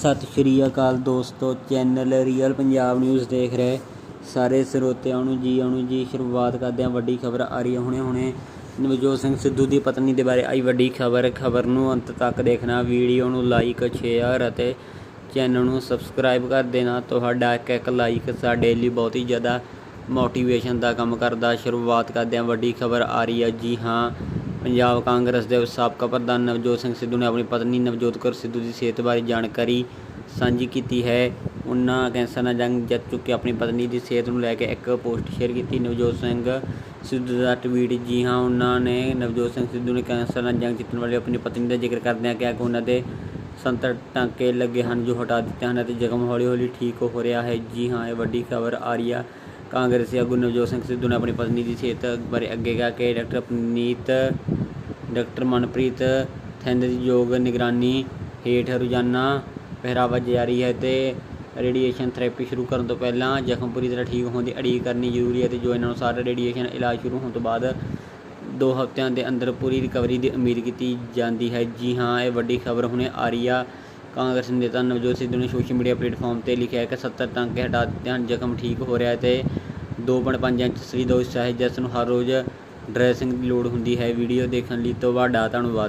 ਸਤਿ ਸ਼੍ਰੀ ਅਕਾਲ ਦੋਸਤੋ, channel real Punjab news ਦੇਖ ਰਹੇ ਸਾਰੇ ਸਰੋਤਿਆਂ ਨੂੰ ਜੀ, ਆਉਣ ਜੀ, ਸ਼ੁਰੂਆਤ ਕਰਦੇ ਹਾਂ ਵੱਡੀ ਖਬਰ ਆ ਰਹੀ ਹੈ ਹੁਣੇ ਹੁਣੇ। ਨਵਜੋਤ ਸਿੰਘ ਸਿੱਧੂ ਦੀ ਪਤਨੀ ਦੇ ਬਾਰੇ ਆਈ ਵੱਡੀ ਖਬਰ ਖਬਰ ਨੂੰ ਅੰਤ ਤੱਕ ਦੇਖਣਾ, ਵੀਡੀਓ ਨੂੰ ਲਾਈਕ ਸ਼ੇਅਰ ਅਤੇ ਚੈਨਲ ਨੂੰ ਸਬਸਕ੍ਰਾਈਬ ਕਰ ਦੇਣਾ। ਤੁਹਾਡਾ ਇੱਕ ਇੱਕ ਲਾਈਕ ਸਾਡੇ ਲਈ ਬਹੁਤ ਹੀ ਜ਼ਿਆਦਾ ਮੋਟੀਵੇਸ਼ਨ ਦਾ ਕੰਮ ਕਰਦਾ। ਸ਼ੁਰੂਆਤ ਕਰਦੇ ਹਾਂ ਵੱਡੀ ਖਬਰ ਆ ਰਹੀ ਹੈ। ਜੀ ਹਾਂ ਪੰਜਾਬ ਕਾਂਗਰਸ ਦੇ ਸਾਬਕਾ ਪ੍ਰਧਾਨ ਨਵਜੋਤ ਸਿੰਘ ਸਿੱਧੂ ਨੇ ਆਪਣੀ ਪਤਨੀ ਨਵਜੋਤ ਕੌਰ ਸਿੱਧੂ ਦੀ ਸਿਹਤ ਬਾਰੇ ਜਾਣਕਾਰੀ ਸਾਂਝੀ ਕੀਤੀ ਹੈ। ਉਹਨਾਂ ਕੈਂਸਰ ਨਾਲ ਜੰਗ ਜਿੱਤ ਚੁੱਕੇ ਆਪਣੀ ਪਤਨੀ ਦੀ ਸਿਹਤ ਨੂੰ ਲੈ ਕੇ ਇੱਕ ਪੋਸਟ ਸ਼ੇਅਰ ਕੀਤੀ। ਨਵਜੋਤ ਸਿੰਘ ਸਿੱਧੂ ਦਾ ਟਵੀਟ, ਜੀ ਹਾਂ, ਉਹਨਾਂ ਨੇ ਨਵਜੋਤ ਸਿੰਘ ਸਿੱਧੂ ਨੇ ਕੈਂਸਰ ਨਾਲ ਜੰਗ ਜਿੱਤਣ ਵਾਲੀ ਆਪਣੀ ਪਤਨੀ ਦਾ ਜ਼ਿਕਰ ਕਰਦਿਆਂ ਕਿਹਾ ਕਿ ਉਹਨਾਂ ਦੇ 70 ਟਾਂਕੇ ਲੱਗੇ ਹਨ ਜੋ ਹਟਾ ਦਿੱਤੇ ਹਨ ਅਤੇ ਜ਼ਖਮ ਹੌਲੀ ਹੌਲੀ ਠੀਕ ਹੋ ਰਿਹਾ ਹੈ। ਜੀ ਹਾਂ, ਇਹ ਵੱਡੀ ਖਬਰ ਆ ਰਹੀ ਹੈ ਕਾਂਗਰਸੀ ਆਗੂ ਨਵਜੋਤ ਸਿੰਘ ਸਿੱਧੂ ਨੇ ਆਪਣੀ ਪਤਨੀ ਦੀ ਸਿਹਤ ਬਾਰੇ ਅੱਗੇ ਕਿਹਾ ਕਿ ਡਾਕਟਰ ਪਨੀਤ ਡਾਕਟਰ ਮਨਪ੍ਰੀਤ ਥਿੰਦ ਦੀ ਯੋਗ ਨਿਗਰਾਨੀ ਹੇਠ ਰੋਜ਼ਾਨਾ ਪਹਿਰਾਵਾ ਜਾਰੀ ਹੈ ਤੇ ਰੇਡੀਏਸ਼ਨ ਥੈਰੇਪੀ ਸ਼ੁਰੂ ਕਰਨ ਤੋਂ ਪਹਿਲਾਂ ਜ਼ਖਮ ਪੂਰੀ ਤਰ੍ਹਾਂ ਠੀਕ ਹੋਣ ਦੀ ਉਡੀਕ ਕਰਨੀ ਜ਼ਰੂਰੀ ਹੈ ਤੇ ਜੋ ਇਹਨਾਂ ਅਨੁਸਾਰ ਰੇਡੀਏਸ਼ਨ ਇਲਾਜ ਸ਼ੁਰੂ ਹੋਣ ਤੋਂ ਬਾਅਦ ਦੋ ਹਫ਼ਤਿਆਂ ਦੇ ਅੰਦਰ ਪੂਰੀ ਰਿਕਵਰੀ ਦੀ ਉਮੀਦ ਕੀਤੀ ਜਾਂਦੀ ਹੈ। ਜੀ ਹਾਂ, ਇਹ ਵੱਡੀ ਖਬਰ ਹੁਣੇ ਆ ਰਹੀ ਆ। ਕਾਂਗਰਸ ਨੇਤਾ ਨਵਜੋਤ ਸਿੱਧੂ ਨੇ ਸੋਸ਼ਲ ਮੀਡੀਆ ਪਲੇਟਫਾਰਮ ਤੇ ਲਿਖਿਆ ਕਿ 70 ਟਾਂਕੇ ਹਟਾ ਦਿੱਤੇ ਹਨ, ਜ਼ਖਮ ਠੀਕ ਹੋ ਰਿਹਾ ਹੈ ਤੇ 2.5 ਇੰਚ ਸਰੀਰ ਦਾ ਹਿੱਸਾ ਹੈ, ਜਿਸ ਨੂੰ ਹਰ ਰੋਜ਼ ਡਰੈਸਿੰਗ ਦੀ ਲੋੜ ਹੁੰਦੀ ਹੈ। ਵੀਡੀਓ ਦੇਖਣ ਲਈ ਤੁਹਾਡਾ ਧੰਨਵਾਦ।